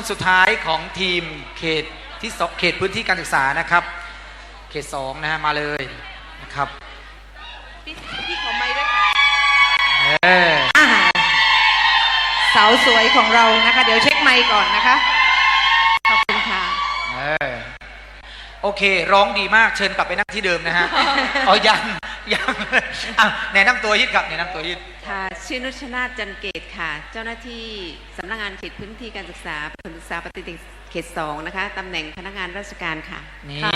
คนสุดท้ายของทีมเขตที่สองเขตพื้นที่การศึกษานะครับ เขตสองนะฮะมาเลยนะครับพี่พี่ขอไม้ด้วยค่ะเอออ่าสาวสวยของเรานะคะ เดี๋ยวเช็คไมค์ก่อนนะคะ ขอบคุณค่ะเออโอเค ร้องดีมากเชิญกลับไปนั่งที่เดิมนะฮะอ๋อยัง ยังอะแนะนำตัวยิดครับแนะนำตัวยิดค่ะชื่อนุชนาถจันเกตค่ะ เจ้าหน้าที่สำนักงานเขตพื้นที่การศึกษาประถมศึกษาปฏิบัติเขตสองนะคะตำแหน่งพนักงานราชการค่ะนี่ค่ะ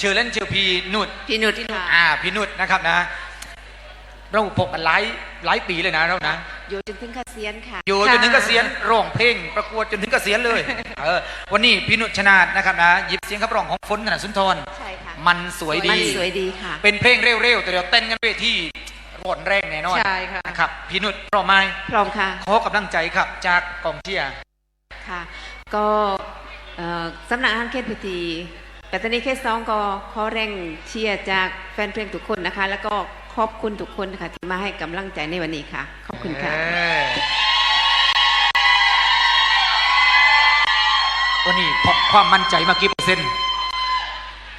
ชื่อเล่นชื่อพีนุชพี่นุชค่ะอ่าพี่นุชนะครับนะเราพบกันหลายหลายปีเลยนะเรานะอยู่จนถึงเกษียณค่ะ อยู่จนถึงเกษียณร้องเพลงประกวดจนถึงเกษียณเลยเออวันนี้พี่นุชชนาดนะครับนะหยิบเสียงขับร้องของฝนธนสุนทรใช่ค่ะ มันสวยดี มันสวยดีค่ะ เป็นเพลงเร็วๆ แต่เดี๋ยวเต้นกันเวทีรวดแรงแน่นอนใช่ค่ะนะครับพี่นุชพร้อมไหมพร้อมค่ะ ขอกำลังใจครับจากกองเชียร์ค่ะ ก็เอ่อสำนักงานเขตพื้นที่ปัตตานีเขตสองก็ขอแรงเชียร์จากแฟนเพลงทุกคนนะคะ แล้วก็ขอบคุณทุกคนค่ะที่มาให้กำลังใจในวันนี้ค่ะ ขอบคุณค่ะเออวันนี้พกความมั่นใจมากี่เปอร์เซ็นต์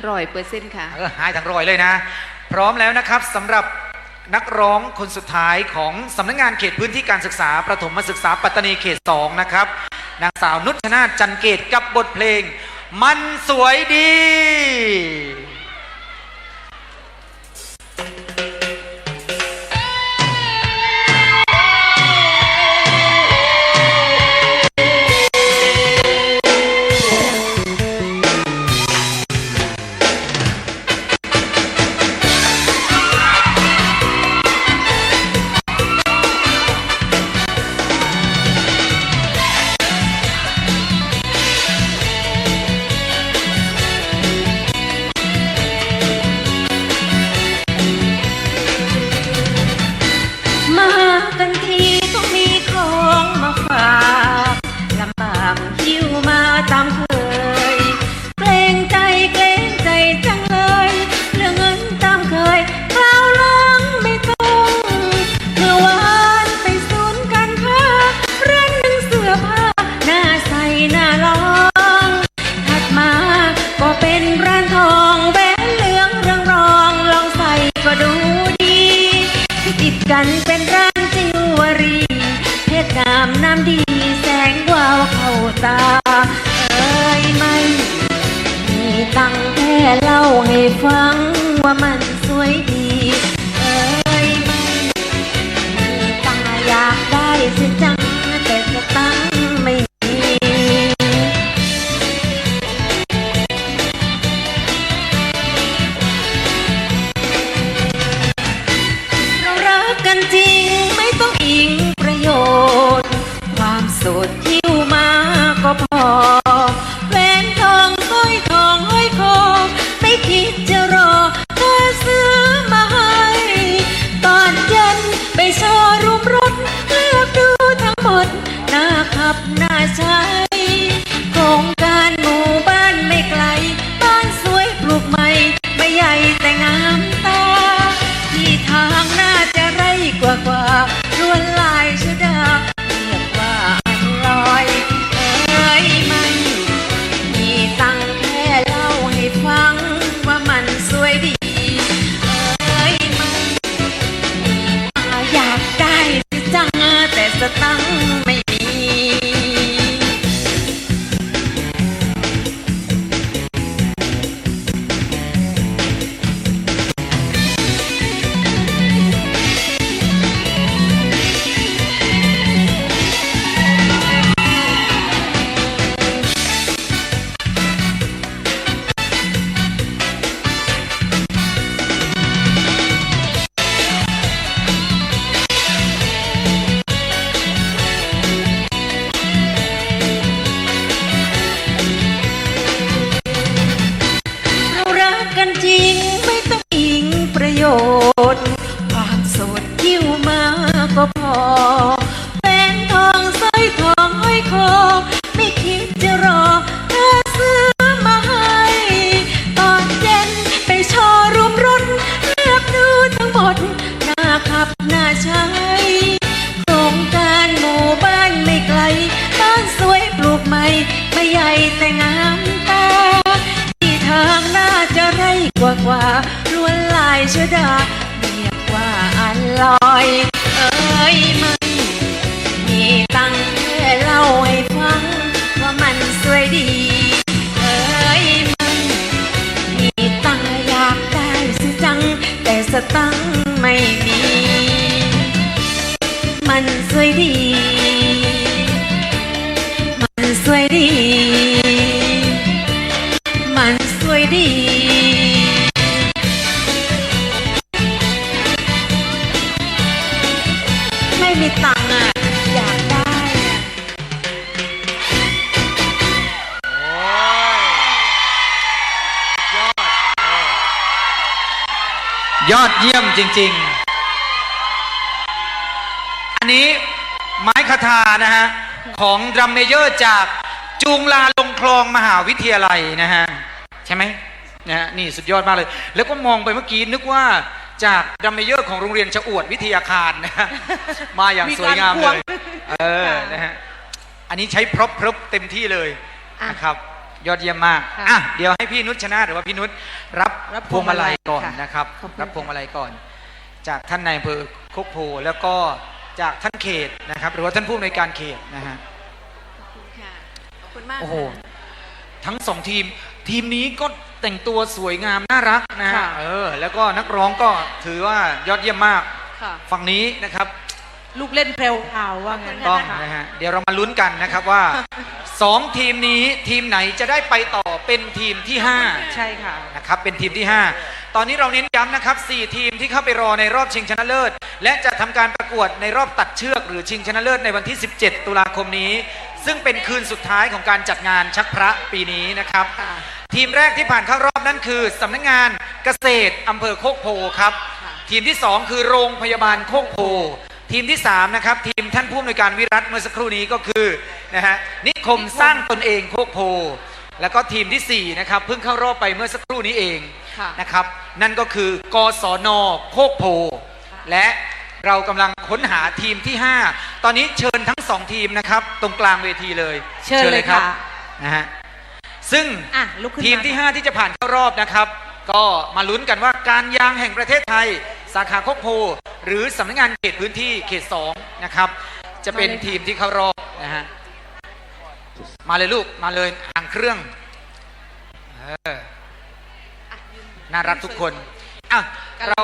ร้อยเปอร์เซ็นต์ค่ะ เออหายทั้งรอยเลยนะ พร้อมแล้วนะครับสำหรับนักร้องคนสุดท้ายของสำนักงานเขตพื้นที่การศึกษา ประถมศึกษาปัตตานีเขต 2 นะครับ นางสาวนุชนาจันเกตกับบทเพลง มันสวยดี น้ำดีแสงวาวเข้าตา เอ้ยไม่มีตังแค่เล่าให้ฟังว่ามันสวยดี สตังค์ มันสวยดี มันสวยดี มันสวยดี ไม่มีตังค์อะ อยากได้อะยอดเยี่ยมจริง ๆ อันนี้ไม้คาทานะฮะ ของดรัมเมเยอร์จากจูงลาลงคลองมหาวิทยาลัยนะฮะ ใช่ไหมนะฮะนี่สุดยอดมากเลย แล้วก็มองไปเมื่อกี้นึกว่าจากดรัมเมเยอร์ของโรงเรียนชะอวดวิทยาคารนะฮะมาอย่างสวยงามเลยเออนะฮะอันนี้ใช้พร็อพพร็อพเต็มที่เลยอะนะครับยอดเยี่ยมมากค่ะอะ เดี๋ยวให้พี่นุชชนะหรือว่าพี่นุชรับรับพวงมาลัยก่อนค่ะนะครับขอบคุณรับพวงมาลัยก่อน จากท่านนายอำเภอโคกโพแล้วก็ จากท่านเขตนะครับ หรือว่าท่านผู้อำนวยการเขตนะฮะขอบคุณค่ะ ขอบคุณมากโอ้โหค่ะ ทั้งสองทีม ทีมนี้ก็แต่งตัวสวยงามน่ารักนะฮะค่ะ เออ แล้วก็นักร้องก็ถือว่ายอดเยี่ยมมากค่ะ ฝั่งนี้นะครับ ลูกเล่นเพลวพราวว่างั้น ต้องนะคะนะฮะเดี๋ยวเรามาลุ้นกันนะครับว่าสองทีมนี้ทีมไหนจะได้ไปต่อเป็นทีมที่ห้าใช่ค่ะ นะครับเป็นทีมที่ 5 ตอนนี้เราเน้นย้ำนะครับ 4 ทีมที่เข้าไปรอในรอบชิงชนะเลิศ และจะทำการประกวดในรอบตัดเชือก หรือชิงชนะเลิศในวันที่ 17 ตุลาคมนี้ ซึ่งเป็นคืนสุดท้ายของการจัดงานชักพระปีนี้นะครับค่ะทีมแรกที่ผ่านเข้ารอบนั่นคือสำนักงานเกษตรอำเภอโคกโพครับค่ะทีมที่ 2 คือโรงพยาบาลโคกโพทีมที่ 3 นะครับ ทีมท่านผู้อำนวยการวิรัตเมื่อสักครู่นี้ก็คือนะฮะนิคมสร้างตนเองโคกโพ แล้วก็ทีมทีสี่ 4 นะครับ เพิ่งเข้ารอบไปเมื่อสักครู่นี้เองค่ะ นะครับ นั่นก็คือกศนโคกโพ และเรากำลังค้นหาทีมที่ 5 ตอนนี้เชิญทั้งสองทีมนะครับ ตรงกลางเวทีเลยเชิญเลยค่ะ นะฮะซึ่งอะลุกขึ้นทีมที่ 5 ที่จะผ่านเข้ารอบนะครับ ก็มาลุ้นกันว่าการยางแห่งประเทศไทย สาขาโคกโพ หรือสำนักงานเขตพื้นที่เขต 2 นะครับ จะเป็นทีมที่เข้ารอบนะฮะ มาเลยลูกมาเลยห่างเครื่องน่ารักทุกคนอะเรา